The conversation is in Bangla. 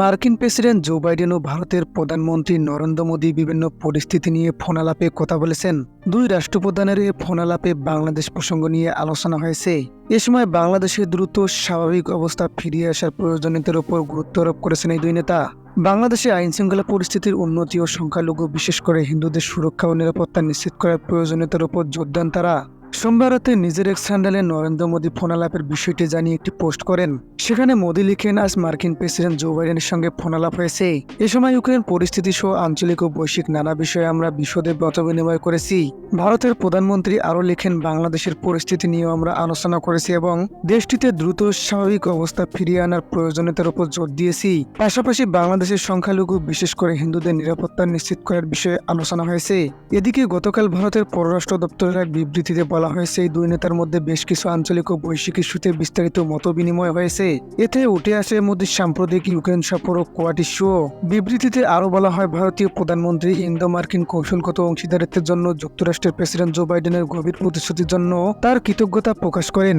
মার্কিন প্রেসিডেন্ট জো বাইডেন ও ভারতের প্রধানমন্ত্রী নরেন্দ্র মোদী বিভিন্ন পরিস্থিতি নিয়ে ফোনালাপে কথা বলেছেন। দুই রাষ্ট্রপ্রধানের এ ফোনালাপে বাংলাদেশ প্রসঙ্গ নিয়ে আলোচনা হয়েছে। এ সময় বাংলাদেশের দ্রুত স্বাভাবিক অবস্থা ফিরিয়ে আসার প্রয়োজনীয়তার উপর গুরুত্ব আরোপ করেছেন এই দুই নেতা। বাংলাদেশে আইন শৃঙ্খলা পরিস্থিতির উন্নতি ও সংখ্যালঘু বিশেষ করে হিন্দুদের সুরক্ষা ও নিরাপত্তা নিশ্চিত করার প্রয়োজনীয়তার উপর জোর দেন তারা। সোমবার রাতে নিজের এক স্যান্ডেলে নরেন্দ্র মোদী ফোনালাপের বিষয়টি জানিয়ে একটি পোস্ট করেন। সেখানে মোদী লিখেন, আজ মার্কিন প্রেসিডেন্ট জো বাইডেনের সঙ্গে ফোনালাপ হয়েছে। এ সময় ইউক্রেন পরিস্থিতি সহ আঞ্চলিক ও বৈশ্বিক নানা বিষয়ে আমরা বিশদে মত বিনিময় করেছি। ভারতের প্রধানমন্ত্রী আরও লিখেন, বাংলাদেশের পরিস্থিতি নিয়েও আমরা আলোচনা করেছি এবং দেশটিতে দ্রুত স্বাভাবিক অবস্থা ফিরিয়ে আনার প্রয়োজনীয়তার উপর জোর দিয়েছি। পাশাপাশি বাংলাদেশের সংখ্যালঘু, বিশেষ করে হিন্দুদের নিরাপত্তা নিশ্চিত করার বিষয়ে আলোচনা হয়েছে। এদিকে গতকাল ভারতের পররাষ্ট্র দপ্তরের এক বিবৃতিতে বলা হয়েছে এই দুই নেতার মধ্যে বেশ কিছু আঞ্চলিক ও বৈশ্বিক ইস্যুতে বিস্তারিত মত বিনিময় হয়েছে। এতে উঠে আসে মোদীর সাম্প্রতিক ইউক্রেন সফর ও কোয়াড শো। বিবৃতিতে আরও বলা হয়, ভারতীয় প্রধানমন্ত্রী ইন্দো মার্কিন কৌশলগত অংশীদারিত্বের জন্য যুক্তরাষ্ট্রের প্রেসিডেন্ট জো বাইডেনের গভীর প্রতিশ্রুতির জন্য তার কৃতজ্ঞতা প্রকাশ করেন।